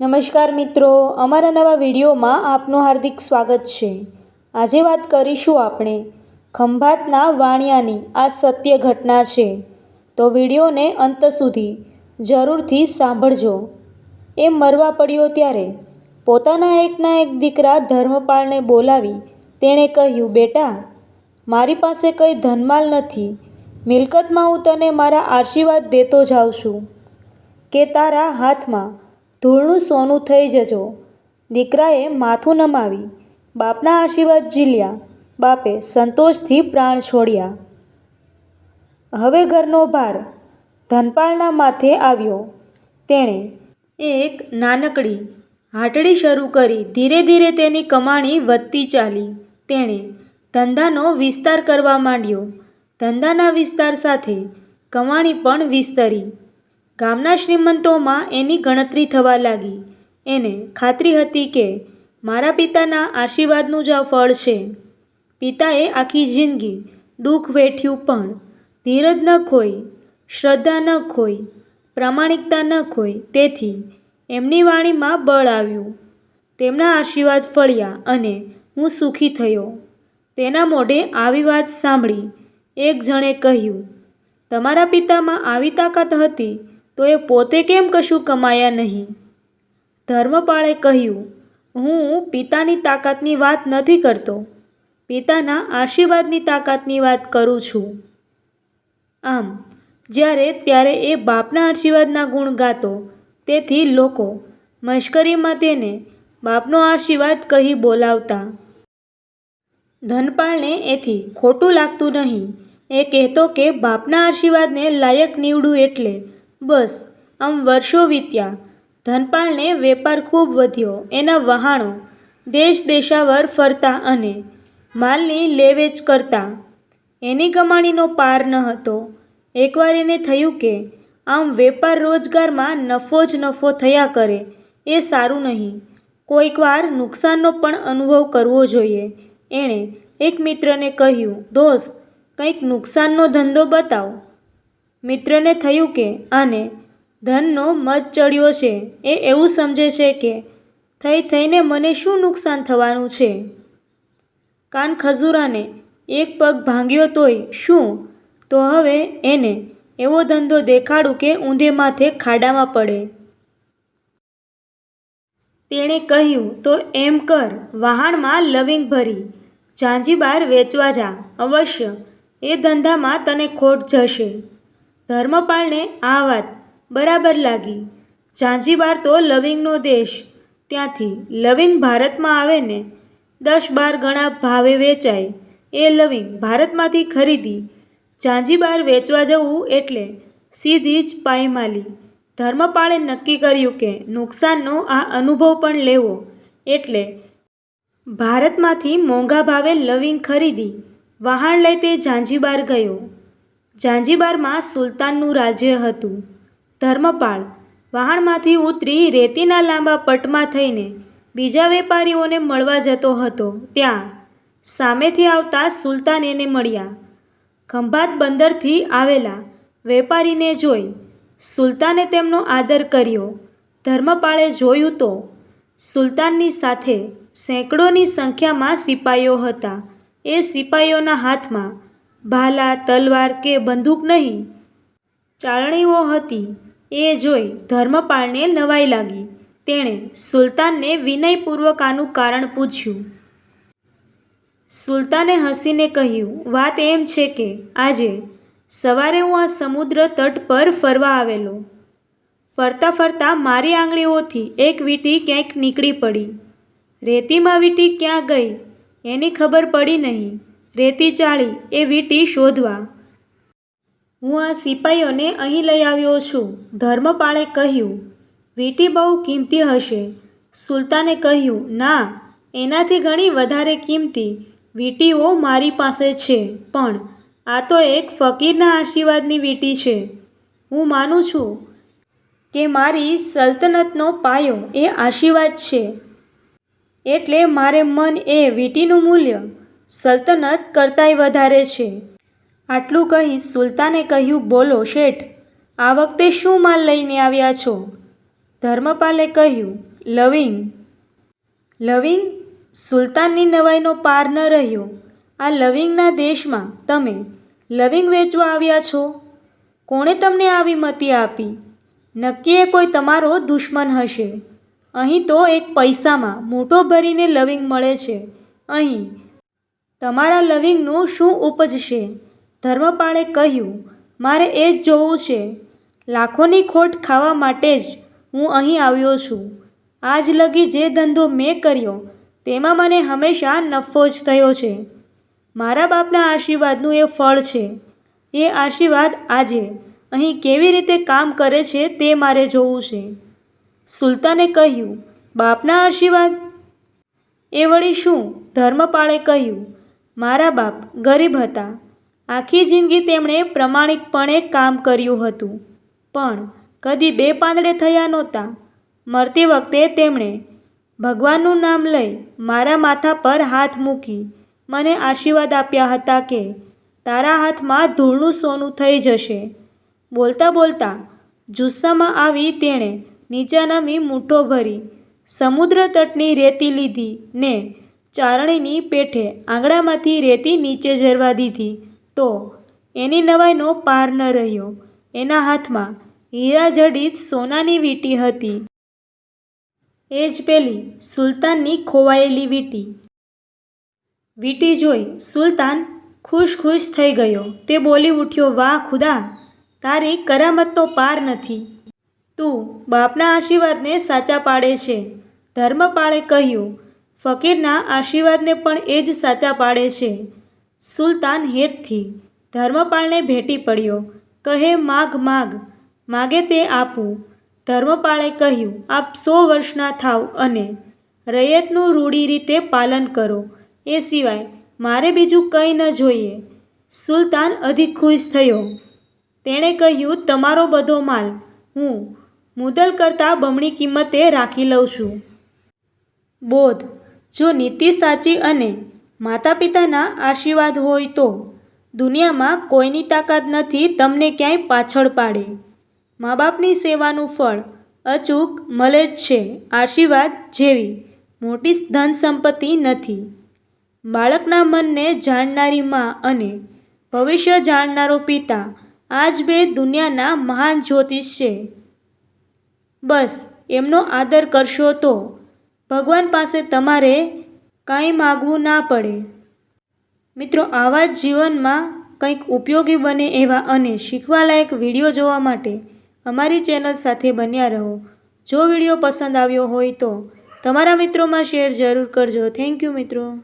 નમસ્કાર મિત્રો, અમારા નવા વિડીયોમાં આપનું હાર્દિક સ્વાગત છે. આજે વાત કરીશું આપણે ખંભાતના વાણિયાની, આ સત્ય ઘટના છે. તો વિડીયોને અંત સુધી જરૂરથી સાંભળજો. એ મરવા પડ્યો ત્યારે પોતાના એકના એક દીકરા ધર્મપાળને બોલાવી તેણે કહ્યું, બેટા, મારી પાસે કંઈ ધનમાલ નથી. મિલકતમાં હું તને મારા આશીર્વાદ દેતો જાઉં છું. કે તારા હાથમાં ધૂળનું સોનું થઈ જજો. દીકરાએ માથું નમાવી, બાપના આશીર્વાદ ઝીલ્યા, બાપે સંતોષથી પ્રાણ છોડ્યા. હવે ઘરનો ભાર ધનપાળના માથે આવ્યો. તેણે એક નાનકડી હાટડી શરૂ કરી, ધીરે ધીરે તેની કમાણી વધતી ચાલી. તેણે ધંધાનો વિસ્તાર કરવા માંડ્યો. ધંધાના વિસ્તાર સાથે કમાણી પણ વિસ્તરી. ગામના શ્રીમંતોમાં એની ગણતરી થવા લાગી. એને ખાતરી હતી કે મારા પિતાના આશીર્વાદનું જ આ ફળ છે. પિતાએ આખી જિંદગી દુઃખ વેઠ્યું પણ ધીરજ ન ખોઈ, શ્રદ્ધા ન ખોઈ, પ્રામાણિકતા ન ખોઈ, તેથી એમની વાણીમાં બળ આવ્યું. તેમના આશીર્વાદ ફળ્યા અને હું સુખી થયો. તેના મોઢે આવી વાત સાંભળી એક જણે કહ્યું, તમારા પિતામાં આવી તાકાત હતી તો એ પોતે કેમ કશું કમાયા નહીં? ધર્મપાળે કહ્યું, હું પિતાની તાકાતની વાત નથી કરતો. પિતાના આશીર્વાદની તાકાતની વાત કરું છું. આમ, જ્યારે ત્યારે એ બાપના આશીર્વાદના ગુણ ગાતો, તેથી લોકો મશ્કરીમાં તેને બાપનો આશીર્વાદ કહી બોલાવતા. ધનપાળને એથી ખોટું લાગતું નહીં. એ કહેતો કે બાપના આશીર્વાદને લાયક નીવડું એટલે બસ, આમ વર્ષો વીત્યા. ધનપાળને વેપાર ખૂબ વધ્યો, એના વહાણો. દેશ દેશાવર ફરતા અને માલની લેવેચ કરતા. એની કમાણીનો પાર ન હતો. એકવાર એને થયું કે, આમ વેપાર રોજગારમાં નફો જ નફો થયા કરે, એ સારું નહીં. કોઈકવાર નુકસાનનો પણ અનુભવ કરવો જોઈએ. એણે એક મિત્રને કહ્યું, દોસ્ત, કંઈક નુકસાનનો ધંધો બતાવ. મિત્રને થયું કે આને ધનનો મત ચડ્યો છે, એ એવું સમજે છે કે થઈ થઈને મને શું નુકસાન થવાનું છે? કાન ખજૂરાને એક પગ ભાંગ્યો તોય શું? તો હવે એને એવો ધંધો દેખાડું કે ઊંધે માથે ખાડામાં પડે. તેણે કહ્યું, તો એમ કર, વહાણમાં લવિંગ ભરી, જાંજીબાર વેચવા જા, અવશ્ય. એ ધંધામાં તને ખોટ જશે. ધર્મપાળને આ વાત બરાબર લાગી. ઝાંઝીબાર તો લવિંગનો દેશ. ત્યાંથી લવિંગ ભારતમાં આવે ને, દસ બાર ગણા ભાવે વેચાય. એ લવિંગ ભારતમાંથી ખરીદી. ઝાંઝીબાર વેચવા જવું એટલે સીધી જ પાયમાલી ધર્મપાળે નક્કી કર્યું કે નુકસાનનો આ અનુભવ પણ લેવો. એટલે ભારતમાંથી મોંઘા ભાવે લવિંગ ખરીદી. વહાણ લઈ તે ઝાંઝીબાર ગયો. ઝાંઝીબારમાં સુલતાનનું રાજ્ય હતું. ધર્મપાળ વહાણમાંથી ઉતરી રેતીના લાંબા પટમાં થઈને બીજા વેપારીઓને મળવા જતો હતો. ત્યાં સામેથી આવતા સુલતાન એને મળ્યા. ખંભાત બંદરથી આવેલા વેપારીને જોઈ સુલતાને તેમનો આદર કર્યો. ધર્મપાળે જોયું તો સુલતાનની સાથે સેંકડોની સંખ્યામાં સિપાઈઓ હતા. એ સિપાઈઓના હાથમાં ભાલા, તલવાર કે બંદૂક નહીં. ચાળણીઓ હતી. એ જોઈ ધર્મપાળને નવાઈ લાગી. તેણે સુલતાનને વિનયપૂર્વક આનું કારણ પૂછ્યું. સુલતાને હસીને કહ્યું, વાત એમ છે કે આજે સવારે હું આ સમુદ્ર તટ પર ફરવા આવેલો. ફરતા ફરતા મારી આંગળીઓથી એક વીંટી ક્યાંક નીકળી પડી. રેતીમાં વીંટી ક્યાં ગઈ, એની ખબર પડી નહીં. રેતી ચાળી એ વીંટી શોધવા. હું આ સિપાઈઓને અહીં લઈ આવ્યો છું. ધર્મપાળે કહ્યું, વીંટી બહુ કિંમતી હશે. સુલતાને કહ્યું, ના, એનાથી ઘણી વધારે કિંમતી વીંટીઓ મારી પાસે છે, પણ આ તો એક ફકીરના આશીર્વાદની વીંટી છે. હું માનું છું કે મારી સલ્તનતનો પાયો એ આશીર્વાદ છે. એટલે મારે મન એ વીંટીનું મૂલ્ય સલ્તનત કરતાંય વધારે છે. આટલું કહી સુલતાને કહ્યું, બોલો શેઠ, આ વખતે શું માલ લઈને આવ્યા છો? ધર્મપાલે કહ્યું, લવિંગ. લવિંગ? સુલતાનની નવાઈનો પાર ન રહ્યો. આ લવિંગના દેશમાં તમે લવિંગ વેચવા આવ્યા છો? કોણે તમને આવી મતી આપી? નક્કી એ કોઈ તમારો દુશ્મન હશે. અહીં તો એક પૈસામાં મોટો ભરીને લવિંગ મળે છે. અહીં તમારા લવિંગનું શું ઉપજશે ધર્મપાળે કહ્યું, મારે એ જ જોવું છે. લાખોની ખોટ ખાવા માટે જ હું અહીં આવ્યો છું. આજ લગી જે ધંધો મેં કર્યો, તેમાં મને હંમેશા નફો જ થયો છે. મારા બાપના આશીર્વાદનું એ ફળ છે. એ આશીર્વાદ આજે અહીં કેવી રીતે કામ કરે છે તે મારે જોવું છે. સુલતાને કહ્યું, બાપના આશીર્વાદ? એ વળી શું? ધર્મપાળે કહ્યું મારા બાપ ગરીબ હતા. આખી જિંદગી તેમણે પ્રમાણિકપણે કામ કર્યું હતું. પણ કદી બે પાંદડે થયા નહોતા. મરતી વખતે તેમણે ભગવાનનું નામ લઈ મારા માથા પર હાથ મૂકી મને આશીર્વાદ આપ્યા હતા કે તારા હાથમાં ધૂળનું સોનું થઈ જશે. બોલતા બોલતા જુસ્સામાં આવી તેણે નીચા નમી મૂઠો ભરી સમુદ્ર તટની રેતી લીધી ને ચારણીની પેઠે આંગળામાંથી રેતી નીચે ઝરવા દીધી. તો એની નવાઈનો પાર ન રહ્યો. એના હાથમાં હીરા જડિત સોનાની વીંટી હતી. એ જ પેલી સુલતાનની ખોવાયેલી વીંટી. વીંટી જોઈ સુલતાન ખુશ ખુશ થઈ ગયો. તે બોલી ઉઠ્યો, વાહ ખુદા, તારી કરામતનો પાર નથી. તું બાપના આશીર્વાદને સાચા પાડે છે. ધર્મપાળે કહ્યું ફકીરના આશીર્વાદને પણ એ જ સાચા પાડે છે. સુલતાન હેતથી ધર્મપાળને ભેટી પડ્યો. કહે, માગ માગ, માગે તે આપું. ધર્મપાળે કહ્યું, આપ સો વર્ષના થાવ અને રૈયતનું રૂઢી રીતે પાલન કરો. એ સિવાય મારે બીજું કંઈ ન જોઈએ. સુલતાન અધિક ખુશ થયો. તેણે કહ્યું, તમારો બધો માલ હું મુદલ કરતાં બમણી કિંમતે રાખી લઉં છું. બોધ જો નીતિ સાચી અને માતા પિતાના આશીર્વાદ હોય તો દુનિયામાં કોઈની તાકાત નથી તમને ક્યાંય પાછળ પાડે. મા બાપની સેવાનું ફળ અચૂક મળે જ છે, આશીર્વાદ જેવી મોટી ધન સંપત્તિ નથી. બાળકના મનને જાણનારી મા અને ભવિષ્ય જાણનારો પિતા આજ બે દુનિયાના મહાન જ્યોતિષ છે. બસ, એમનો આદર કરશો તો ભગવાન પાસે તમારે કાંઈ માગવું ના પડે. મિત્રો, આવા જ જીવનમાં કંઈક ઉપયોગી બને એવા અને શીખવાલાયક વીડિયો જોવા માટે અમારી ચેનલ સાથે બન્યા રહો. જો વીડિયો પસંદ આવ્યો હોય તો તમારા મિત્રોમાં શેર જરૂર કરજો. થેન્ક યુ મિત્રો.